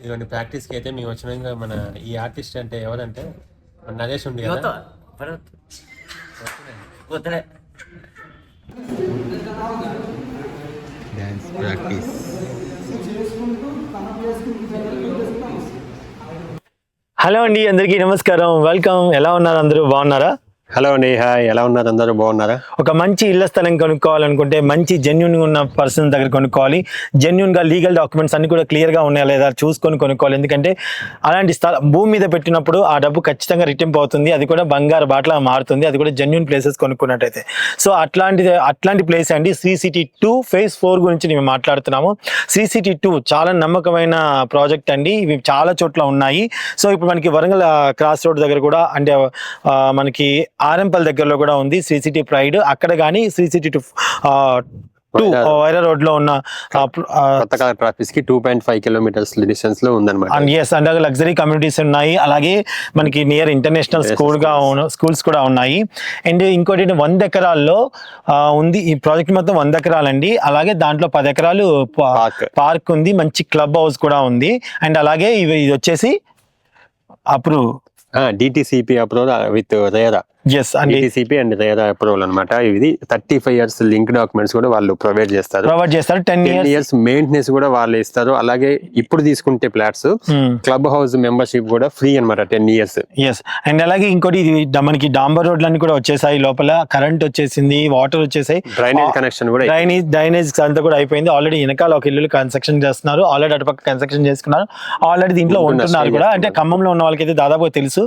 ఇదిగోండి ప్రాక్టీస్కి అయితే మేము వచ్చిన. మన ఈ ఆర్టిస్ట్ అంటే ఎవరంటే మన నరేష్ ఉండి కదా? ప్రాక్టీస్ హలో అండి అందరికీ నమస్కారం. వెల్కమ్. ఎలా ఉన్నారు అందరూ? బాగున్నారా? హలో అండి హాయ్ ఎలా ఉన్నారు? అందరూ బాగున్నారా? ఒక మంచి ఇళ్ళ స్థలం కొనుక్కోవాలనుకుంటే మంచి జెన్యున్ ఉన్న పర్సన్ దగ్గర కొనుక్కోవాలి. జెన్యున్గా లీగల్ డాక్యుమెంట్స్ అన్ని కూడా క్లియర్గా ఉన్నాయా లేదా చూసుకొని కొనుక్కోవాలి. ఎందుకంటే అలాంటి స్థలం భూమి మీద పెట్టినప్పుడు ఆ డబ్బు ఖచ్చితంగా రిటర్న్ అవుతుంది అది కూడా బంగారు బాటలా మారుతుంది. అది కూడా జెన్యున్ ప్లేసెస్ కొనుక్కున్నట్టయితే. సో అట్లాంటి అట్లాంటి ప్లేస్ అండి. సిసిటీ టూ ఫేజ్ ఫోర్ గురించి మేము మాట్లాడుతున్నాము. సిసిటీ టూ చాలా నమ్మకమైన ప్రాజెక్ట్ అండి. ఇవి చాలా చోట్ల ఉన్నాయి. సో ఇప్పుడు మనకి వరంగల్ క్రాస్ రోడ్ దగ్గర కూడా అంటే మనకి ఆర్ఎంపల్ దగ్గరలో కూడా ఉంది శ్రీ సిటీ ప్రైడ్. అక్కడ కానీ Sri city two to Wyra రోడ్లో ఉన్న ట్రాఫిక్కి టూ పాయింట్ ఫైవ్ కిలోమీటర్స్ డిస్టెన్స్లో ఉందన్నమాట. And yes and luxury communities ఉన్నాయి. అలాగే మనకి నియర్ ఇంటర్నేషనల్ స్కూల్గా స్కూల్స్ కూడా ఉన్నాయి. అండ్ ఇంకోటి వంద ఎకరాల్లో ఉంది ఈ ప్రాజెక్ట్ మొత్తం వంద ఎకరాలండి. అలాగే దాంట్లో పది ఎకరాలు. పార్క్ ఉంది మంచి క్లబ్ హౌస్ కూడా ఉంది. అండ్ అలాగే ఇవి ఇది వచ్చేసి approve. DTCP approval with RERA yes అండి డిటిసిపి అండ్ అప్రూవల్ అనమాట ఇది thirty five years link documents కూడా వాళ్ళు ప్రొవైడ్ చేస్తారు. ప్రొవైడ్ చేస్తారు టెన్ ఇయర్స్ మెయింటెనెన్స్ కూడా వాళ్ళు ఇస్తారు. అలాగే ఇప్పుడు తీసుకుంటే ఫ్లాట్స్ క్లబ్ హౌస్ మెంబర్షిప్ కూడా ఫ్రీ అన్నమాట టెన్ ఇయర్స్ ఎస్ అండ్ అలాగే ఇంకోటి ఇది మనకి డాంబర్ రోడ్లన్నీ కూడా వచ్చేసాయి లోపల. కరెంట్ వచ్చేసింది వాటర్ వచ్చేసాయి. డ్రైనేజ్ కనెక్షన్ కూడా డ్రైనేజ్ డ్రైనేజ్ అంతా కూడా అయిపోయింది. ఆల్రెడీ వెనకాల ఒక ఇల్లు కన్స్ట్రక్షన్ చేస్తున్నారు. ఆల్రెడీ అటుపక్క కన్స్ట్రక్షన్ చేసుకున్నారు. ఆల్రెడీ దీంట్లో ఉంటున్నారు, కూడా. అంటే. ఖమ్మంలో ఉన్న వాళ్ళకి అయితే దాదాపు తెలుసు.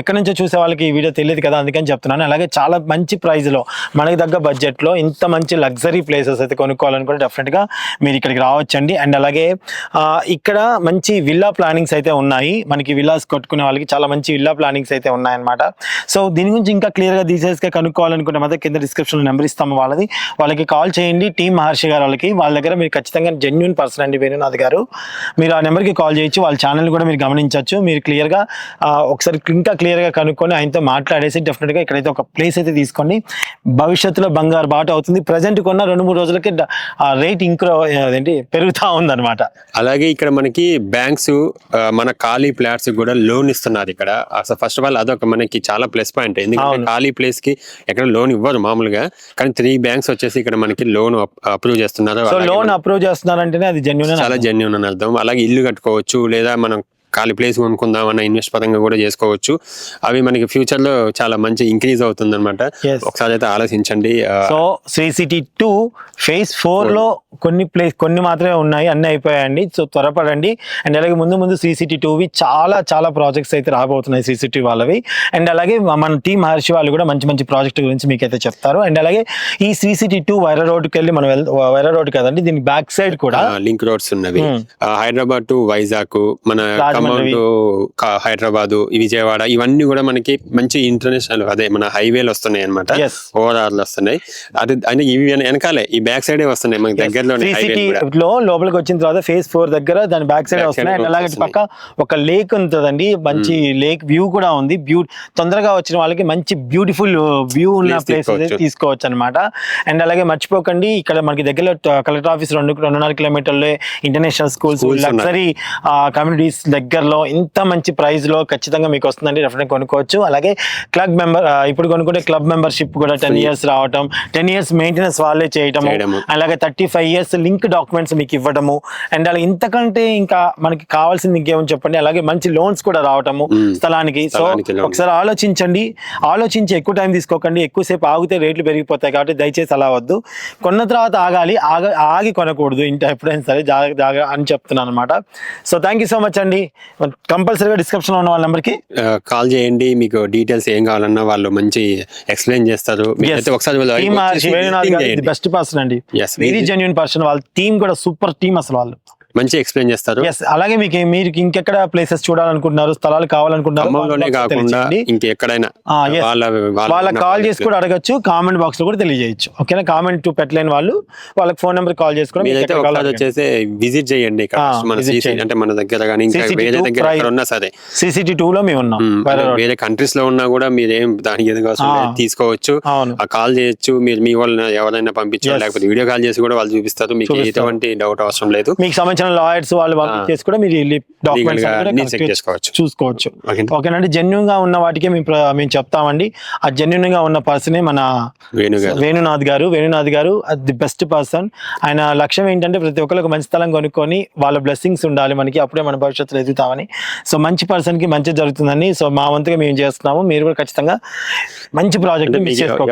ఎక్కడి నుంచో చూసే వాళ్ళకి ఈ వీడియో తెలియదు కదా. అందుకని చెప్తున్నాను. అలాగే చాలా మంచి ప్రైస్లో మనకి తగ్గ బడ్జెట్లో ఇంత మంచి లగ్జరీ ప్లేసెస్ అయితే కొనుక్కోవాలనుకుంటే డెఫినెట్గా మీరు ఇక్కడికి రావచ్చండి. అండ్ అలాగే ఇక్కడ మంచి విల్లా ప్లానింగ్స్ అయితే ఉన్నాయి. మనకి విల్లాస్ కొట్టుకునే వాళ్ళకి చాలా మంచి విల్లా ప్లానింగ్స్ అయితే ఉన్నాయన్నమాట. సో దీని గురించి ఇంకా క్లియర్గా డీటెయిల్స్గా కనుక్కోవాలనుకుంటే మాత్రం కింద డిస్క్రిప్షన్లో నెంబర్ ఇస్తాము వాళ్ళది. వాళ్ళకి కాల్ చేయండి. టీమ్ మహర్షి గారు వాళ్ళకి. వాళ్ళ దగ్గర మీరు ఖచ్చితంగా జెన్యున్ పర్సన్ అండి వేణునాథ్ గారు. మీరు ఆ నెంబర్కి కాల్ చేయొచ్చు. వాళ్ళ ఛానల్ కూడా మీరు గమనించవచ్చు మీరు క్లియర్గా ఒకసారి ఇంకా క్లియర్గా కనుక్కొని ఆయనతో మాట్లాడేసి డెఫినెట్గా ఇక్కడైతే ఒక ప్లేస్ అయితే తీసుకోండి భవిష్యత్తులో బంగారు బాట అవుతుంది. ప్రజెంట్ కొన్న రెండు మూడు రోజులకి ఆ రేట్ ఇంక్రో అదేంటి పెరుగుతూ ఉందన్నమాట. అలాగే ఇక్కడ మనకి బ్యాంక్స్ మన ఖాళీ ఫ్లాట్స్ కూడా లోన్ ఇస్తున్నారు ఇక్కడ. అసలు ఫస్ట్ ఆఫ్ ఆల్ అదొక మనకి చాలా ప్లస్ పాయింట్ ఎందుకంటే. ఖాళీ ప్లేస్కి ఎక్కడ లోన్ ఇవ్వరు మామూలుగా. కానీ త్రీ బ్యాంక్స్ వచ్చేసి ఇక్కడ మనకి లోన్ అప్రూవ్ చేస్తున్నారు. లోన్ అప్రూవ్ చేస్తున్నారంటేనే అది జెన్యున్ చాలా జెన్యున్ అని అర్థం. అలాగే ఇల్లు కట్టుకోవచ్చు లేదా మనం ఖాళీ ప్లేస్ కొనుక్కుందాం అన్న ఇన్వెస్ట్ పరంగా కూడా చేసుకోవచ్చు. అవి మనకి ఫ్యూచర్లో చాలా మంచి ఇంక్రీజ్ అవుతుంది అనమాట. ఒకసారి అయితే ఆలోచించండి. So Sri city two phase ఫోర్లో కొన్ని ప్లేస్ కొన్ని మాత్రమే ఉన్నాయి అన్ని అయిపోయాయండి. సో త్వరపడండి. అండ్ అలాగే ముందు ముందు శ్రీ సిటీ టూవి చాలా చాలా ప్రాజెక్ట్స్ అయితే రాబోతున్నాయి శ్రీ సిటీ వాళ్ళవి. అండ్ అలాగే మన టీం మహర్షి వాళ్ళు కూడా మంచి మంచి ప్రాజెక్ట్ గురించి మీకు అయితే చెప్తారు. అండ్ అలాగే ఈ శ్రీ సిటీ టూ వైరా రోడ్కి వెళ్ళి మనం వైరా రోడ్ కదండి దీని బ్యాక్ సైడ్ కూడా లింక్ రోడ్స్ ఉన్నవి. హైదరాబాద్ టు వైజాగ్ మన హైదరాబాద్ విజయవాడ ఇవన్నీ కూడా మనకి మంచి ఇంటర్నేషనల్ అదే మన హైవేలు వస్తున్నాయి అనమాట. ఓవరాల్ వస్తున్నాయి అది అంటే ఇవి వెన- వెనకాలే ఈ బ్యాక్ సైడే వస్తున్నాయి మనకి దగ్గరలోనే కూడా లో లోపలికి వచ్చిన తర్వాత ఫేజ్ ఫోర్ దగ్గర దాని బ్యాక్ సైడ్ వస్తున్నాయి అండ్ అలాగే పక్క ఒక లేక్ ఉంటుందండి మంచి లేక్ వ్యూ కూడా ఉంది బ్యూ తొందరగా వచ్చిన వాళ్ళకి మంచి బ్యూటిఫుల్ వ్యూ ఉన్న ప్లేస్ తీసుకోవచ్చు. అనమాట అండ్ అలాగే మర్చిపోకండి ఇక్కడ మనకి దగ్గరలో కలెక్టర్ ఆఫీస్ రెండు రెండున్నర కిలోమీటర్లు ఇంటర్నేషనల్ స్కూల్స్. లగ్జరీ కమ్యూనిటీస్ దగ్గరలో ఇంత మంచి ప్రైస్లో ఖచ్చితంగా మీకు వస్తుందండి. డెఫినెట్ కొనుక్కోవచ్చు. అలాగే క్లబ్ మెంబర్ ఇప్పుడు కొనుక్కుంటే క్లబ్ మెంబర్షిప్ కూడా టెన్ ఇయర్స్ రావటం టెన్ ఇయర్స్ మెయింటెనెన్స్ వాళ్ళే చేయటము చేయడము. అలాగే thirty five years link documents మీకు ఇవ్వడము అండ్ అలాగే ఇంతకంటే ఇంకా మనకి కావాల్సింది ఇంకేమని చెప్పండి? అలాగే మంచి లోన్స్ కూడా రావటము. స్థలానికి. సో. ఒకసారి ఆలోచించండి. ఆలోచించి ఎక్కువ టైం తీసుకోకండి. ఎక్కువసేపు ఆగితే రేట్లు పెరిగిపోతాయి కాబట్టి దయచేసి అలా వద్దు. కొన్న తర్వాత ఆగాలి. ఆగ ఆగి కొనకూడదు. ఇంట ఎప్పుడైనా సరే జాగ్రత్త జాగ్రత్త అని చెప్తున్నాను అనమాట so thank you so much అండి. కంపల్సరీగా డిస్క్రిప్షన్ ఉన్న వాళ్ళ నెంబర్కి కాల్ చేయండి మీకు డీటెయిల్స్ ఏం కావాలన్నా వాళ్ళు మంచి ఎక్స్ప్లెయిన్ చేస్తారు. ఒకసారి టీమ్. బెస్ట్ పర్సన్ అండి. వెరీ జెన్యున్ పర్సన్ వాళ్ళ టీం కూడా సూపర్ టీం అసలు వాళ్ళు. మంచి ఎక్స్ప్లెయిన్ చేస్తారు. అలాగే మీకు మీరు ఇంకెక్కడ ప్లేసెస్ చూడాలనుకుంటున్నారు స్థలాలు కావాలనుకుంటున్నారు కాకుండా. ఇంకెక్కడైనా వాళ్ళకి కాల్ చేసి కూడా అడగచ్చు కామెంట్ బాక్స్లో కూడా తెలియజేయచ్చు. ఓకేనా కామెంట్ పెట్టలేని వాళ్ళు వాళ్ళకి ఫోన్ నెంబర్ కాల్ వచ్చేసి విజిట్ చేయండి. అంటే మన దగ్గర కానీ ఇంకా CCT వేరే దగ్గర Pride. ఎక్కడ ఉన్నా సరే సిసిటీ టూ లో మేము ఉన్నాం వేరే కంట్రీస్లో ఉన్నా కూడా మీరేం దానికి ఎదుగు తీసుకోవచ్చు. కాల్ చేయొచ్చు. మీరు మీ వాళ్ళని ఎవరైనా పంపించు Yes. లేకపోతే వీడియో కాల్ చేసి కూడా వాళ్ళు చూపిస్తారు. మీకు. ఎటువంటి డౌట్ అవసరం లేదు. మీకు సంబంధించిన పక్కన లాయర్స్ వాళ్ళు వాళ్ళు చేసి కూడా మీరు డాక్యుమెంట్స్ చేసుకోవచ్చు. చూసుకోవచ్చు. ఓకే ఓకేనండి జెన్యున్గా ఉన్న వాటికే మేము మేము చెప్తామండి. ఆ జెన్యున్గా ఉన్న పర్సనే మన వేణునాథ్ గారు. వేణునాథ్ గారు ది బెస్ట్ పర్సన్ ఆయన లక్ష్యం ఏంటంటే ప్రతి ఒక్కరికి మంచి స్థలం కొనుక్కొని వాళ్ళ బ్లెస్సింగ్స్ ఉండాలి మనకి. అప్పుడే మన భవిష్యత్తులో ఎదుగుతామని. సో మంచి పర్సన్కి మంచి జరుగుతుందని. సో మా వంతుగా మేము చేస్తున్నాము. మీరు కూడా ఖచ్చితంగా మంచి ప్రాజెక్ట్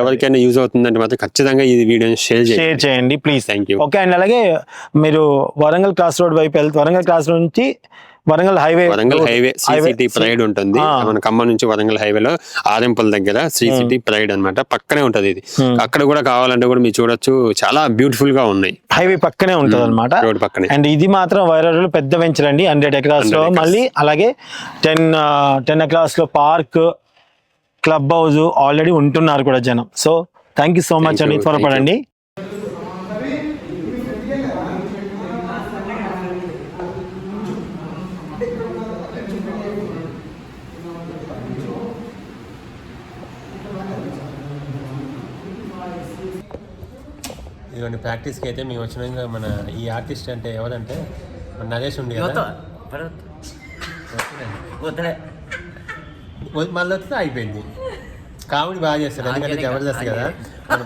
ఎవరికైనా యూజ్ అవుతుందంటే మాత్రం ఖచ్చితంగా ఈ వీడియోని షేర్ షేర్ చేయండి please Thank you. Okay and అలాగే మీరు వరంగల్ క్రాస్ రోడ్ వైపు వెళ్తే వరంగల్ క్రాస్ నుంచి Warangal highway Warangal highway Sri city pride ఉంటుంది. మన ఖమ్మం నుంచి వరంగల్ హైవేలో ఆరెంపల్ దగ్గర శ్రీ సిటీ ప్రైడ్ అన్నమాట. పక్కనే ఉంటది ఇది. అక్కడ కూడా కావాలంటే కూడా మీరు చూడొచ్చు. చాలా బ్యూటిఫుల్గా ఉన్నాయి. హైవే పక్కనే ఉంటుంది అనమాట రోడ్ పక్కనే. అండ్ ఇది మాత్రం వైరల్ పెద్ద వెంచర్ అండి. హండ్రెడ్ ఎకరాస్లో 100 acres. మళ్ళీ అలాగే టెన్ టెన్ ఎకరాస్లో పార్క్ క్లబ్ హౌస్ ఆల్రెడీ ఉంటున్నారు కూడా జనం. So thank you so much అండి త్వరపడండి ఇదిగోండి ప్రాక్టీస్కి అయితే మేము వచ్చినాక మన ఈ ఆర్టిస్ట్ అంటే ఎవరంటే మన నరేష్ వద్దులే. మళ్ళీ వస్తే అయిపోయింది. కామెడీ బాగా చేస్తాడు ఎందుకంటే జబర్దస్త్ కదా. మన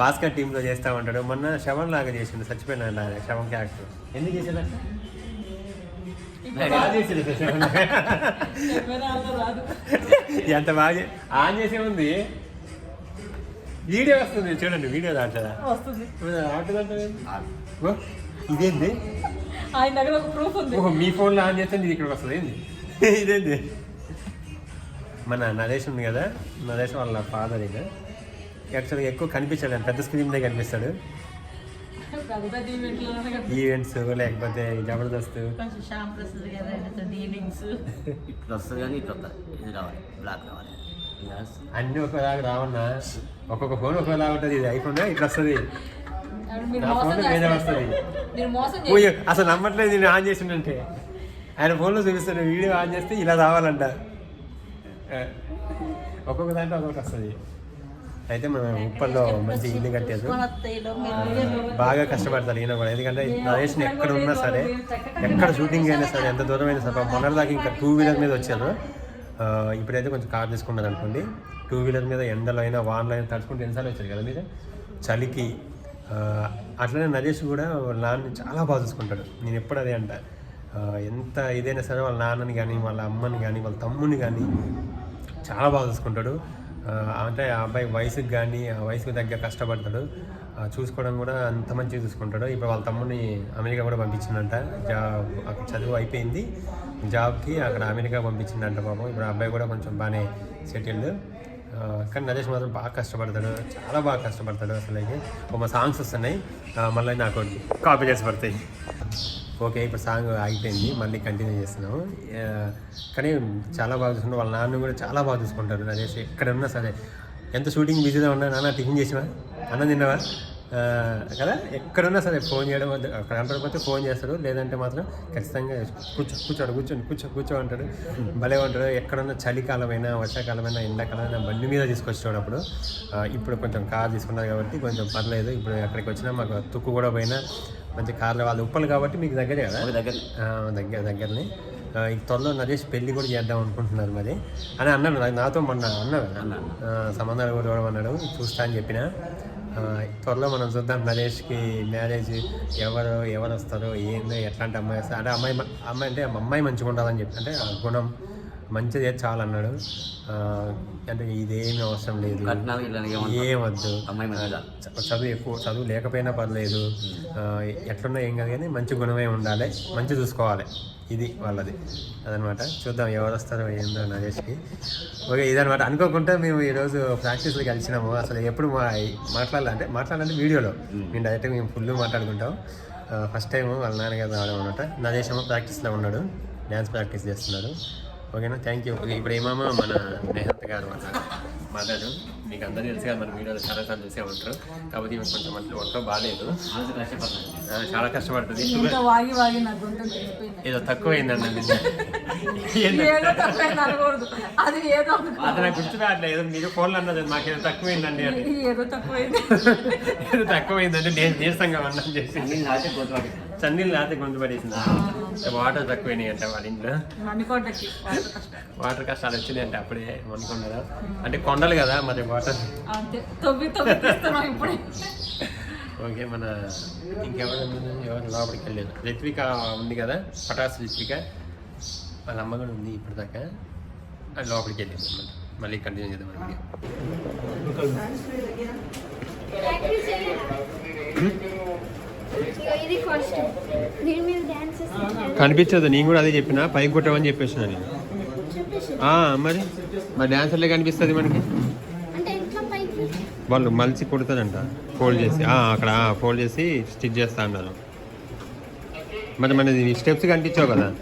భాస్కర్ టీంలో చేస్తా ఉంటాడు. మొన్న శవం లాగా చేసిండు చచ్చిపోయినా శవం క్యారెక్టర్. ఎందుకు చేసిండు. ఎంత బాగా ఆన్ చేసే ఉంది. వీడియో వస్తుంది చూడండి వీడియో దాంట్లో. వస్తుంది. ఇదేంది? ఆయన దగ్గర ఒక ప్రూఫ్ ఉంది. ఓహో మీ ఫోన్లో ఆన్ చేస్తే ఇది ఇక్కడికి వస్తుంది. ఏంది? ఇదేంది? మన నరేష్ ఉంది కదా? నరేష్ వాళ్ళ ఫాదర్ ఇక యాక్చువల్గా ఎక్కువ కనిపించాడు ఆయన పెద్ద స్క్రీన్ మీద కనిపిస్తాడు. ఈవెంట్స్ లేకపోతే జబర్దస్త్. కొంచెం శ్యామ్ ప్రసాద్ గారు ఆయనతో డీలింగ్స్ ఇట్లా వస్తుంది కానీ ఇట్లా ఇది రావాలి బ్లాక్ వస్తుంది. అన్నీ ఒకలాగా రావన్నా? ఒక్కొక్క ఫోన్ ఒకలా ఉంటుంది. ఇది ఐఫోన్ ఇట్లా వస్తుంది. నా వేరే చేస్తారు. వస్తుంది. అసలు నమ్మట్లేదు నేను ఆన్ చేసిందంటే. ఆయన ఫోన్లో చూపిస్తాడు వీడియో ఆన్ చేస్తే ఇలా రావాలంట. ఒక్కొక్క దాంట్లో ఒక్కొక్కటి వస్తుంది. అయితే మనం ఉప్పల్లో మంచి ఇల్లు కట్టారు బాగా కష్టపడతారు ఈయన కూడా. ఎందుకంటే నరేష్ని ఎక్కడ ఉన్నా సరే ఎక్కడ షూటింగ్ అయినా సరే ఎంత దూరం అయినా సరే మొన్నటి దాకా ఇంకా టూ వీలర్ మీద వచ్చారు. ఆ, ఇప్పుడైతే కొంచెం కార్ తీసుకున్నది అనుకోండి. టూ వీలర్ మీద ఎండలో అయినా వాన్లో అయినా తడుచుకుంటే ఎన్నిసార్లు వచ్చారు కదా మీరు? చలికి అట్లనే నరేష్ కూడా వాళ్ళ నాన్నని చాలా బాగా చూసుకుంటాడు. నేను ఎప్పుడు అదే అంట. ఎంత ఇదైనా సరే వాళ్ళ నాన్నని కానీ వాళ్ళ అమ్మని కానీ వాళ్ళ తమ్ముని కానీ చాలా బాగా చూసుకుంటాడు. అంటే ఆ అబ్బాయి వయసుకి కానీ ఆ వయసుకు తగ్గ కష్టపడతాడు. చూసుకోవడం కూడా అంత మంచిగా చూసుకుంటాడు. ఇప్పుడు వాళ్ళ తమ్ముని అమెరికా కూడా పంపించిందంట. జాబ్ అక్కడ చదువు అయిపోయింది. జాబ్కి అక్కడ అమెరికా పంపించిందంట పాపం. ఇప్పుడు అబ్బాయి కూడా కొంచెం బాగానే సెటిల్డ్. కానీ నరేష్ మాత్రం బాగా కష్టపడతాడు. చాలా బాగా కష్టపడతాడు అసలు ఒక సాంగ్స్ వస్తున్నాయి. మళ్ళీ నాకు కాపీ చేసి పడతాయి. ఓకే ఇప్పుడు సాంగ్ ఆగిపోయింది. మళ్ళీ కంటిన్యూ చేస్తున్నాము. కానీ చాలా బాగా చూసుకుంటారు వాళ్ళ నాన్న కూడా చాలా బాగా చూసుకుంటారు నరేష్. ఎక్కడ ఉన్నా సరే. ఎంత షూటింగ్ బిజీగా ఉన్నా నాన్న టిఫిన్ చేసినా? అన్నం తిన్నావా? కదా? ఎక్కడున్నా సరే ఫోన్ చేయడం అంటకపోతే ఫోన్ చేస్తాడు లేదంటే మాత్రం ఖచ్చితంగా కూర్చో కూర్చోడు కూర్చోండి కూర్చో కూర్చో అంటాడు భలే ఉంటాడు. ఎక్కడున్నా చలికాలమైనా వర్షాకాలమైనా ఎండాకాలమైనా బండి మీద తీసుకొచ్చాడు అప్పుడు. ఇప్పుడు కొంచెం కార్ తీసుకున్నారు కాబట్టి కొంచెం పర్లేదు. ఇప్పుడు అక్కడికి వచ్చినా మాకు తుక్కు కూడా పోయినా మంచి కార్లు వాళ్ళు ఉప్పలు కాబట్టి మీకు దగ్గరే కదా? దగ్గర. దగ్గర దగ్గరనే. ఈ త్వరలో నరేష్ పెళ్ళి కూడా చేద్దాం అనుకుంటున్నారు మరి. అని అన్నాడు. నాతో మొన్న అన్నాడు. సంబంధాలు కూడా చూడమన్నాడు. చూస్తా అని చెప్పిన. త్వరలో మనం చూద్దాం నరేష్కి మ్యారేజ్ ఎవరు ఎవరు వస్తారో ఏందో ఎట్లాంటి అమ్మాయి వస్తారు అంటే అమ్మాయి అమ్మాయి అంటే అమ్మాయి మంచిగా ఉండాలని చెప్పి అంటే ఆ గుణం మంచిదే చాలు అన్నాడు అంటే ఇదేమీ అవసరం లేదు. కట్నాలు ఇలా ఏమన్నా ఏం వద్దు. అమ్మాయి మంచిదా చ- చదువు ఎక్కువ చదువు లేకపోయినా పర్లేదు. ఎట్లున్నా ఏం కాదు కానీ మంచి గుణమే ఉండాలి. మంచి చూసుకోవాలి. ఇది వాళ్ళది. అదనమాట. చూద్దాం ఎవరు వస్తారో ఏందో నరేష్కి. ఓకే ఇదనమాట. అనుకోకుండా మేము ఈరోజు ప్రాక్టీస్లో కలిసినాము. అసలు ఎప్పుడు మా మాట్లాడాలి అంటే మాట్లాడాలంటే వీడియోలో. మేము. డైరెక్ట్గా మేము ఫుల్ మాట్లాడుకుంటాం. ఫస్ట్ టైం వాళ్ళ నాన్నగారు రావడం అనమాట నరేష్ ఏమో ప్రాక్టీస్లో ఉన్నాడు. డ్యాన్స్ ప్రాక్టీస్ చేస్తున్నాడు. ఓకేనా? Thank you. ఇప్పుడు ఏమో మన నేహత్ గారు మదర్ మీకు అందరూ తెలుసు కదా మన వీడియోలో చాలా సార్లు చూసే ఉంటారు. కాబట్టి ఈమె కొంచెం మంచి ఒంట్లో బాగాలేదు చాలా కష్టపడుతుంది. ఏదో తక్కువైంది అనకూడదు. అది ఏదో. అది నాకు గుర్తు రావట్లేదు. ఏదో మీరు ఫోన్లో అన్నది మాకేదో తక్కువైందండి అని ఏదో తక్కువైంది. ఏదో తక్కువైందండి. నేను నీరసంగా చేసి అన్ని పట్టిస్తాను చన్నీళ్ళు లేకపోతే గొంతు పడేసింది. వాటర్ తక్కువైనాయి అంట వాళ్ళ ఇంట్లో. వాటర్ కష్టాలు వచ్చినాయి అంటే అప్పుడే అనుకున్నారా అంటే కొండలు కదా మరి వాటర్ ఓకే మన ఇంకెవరు? ఎవరు లోపలికి వెళ్ళలేదు. రిత్విక ఉంది కదా పటాస్ రిత్విక. వాళ్ళ అమ్మ కూడా ఉంది ఇప్పటిదాకా. అది లోపలికి వెళ్ళింది అన్నమాట. మళ్ళీ కంటిన్యూ చేద్దాం మనకి ఇగో ఇది కాస్ట్యూమ్ దీని మీద డాన్స్ కనిపించదు నేను కూడా అదే చెప్పిన. పైకి కొట్టమని చెప్పేసిన నేను. మరి? మరి డాన్సర్లే కనిపిస్తుంది మనకి? అంటే ఇంట్లో పైకి? వాళ్ళు మలిసి కొడతారంట. ఫోల్డ్ చేసి. ఆ, అక్కడ ఫోల్డ్ చేసి స్టిచ్ చేస్తా అన్నారు. మరి మనది స్టెప్స్ కనిపించావు కదా.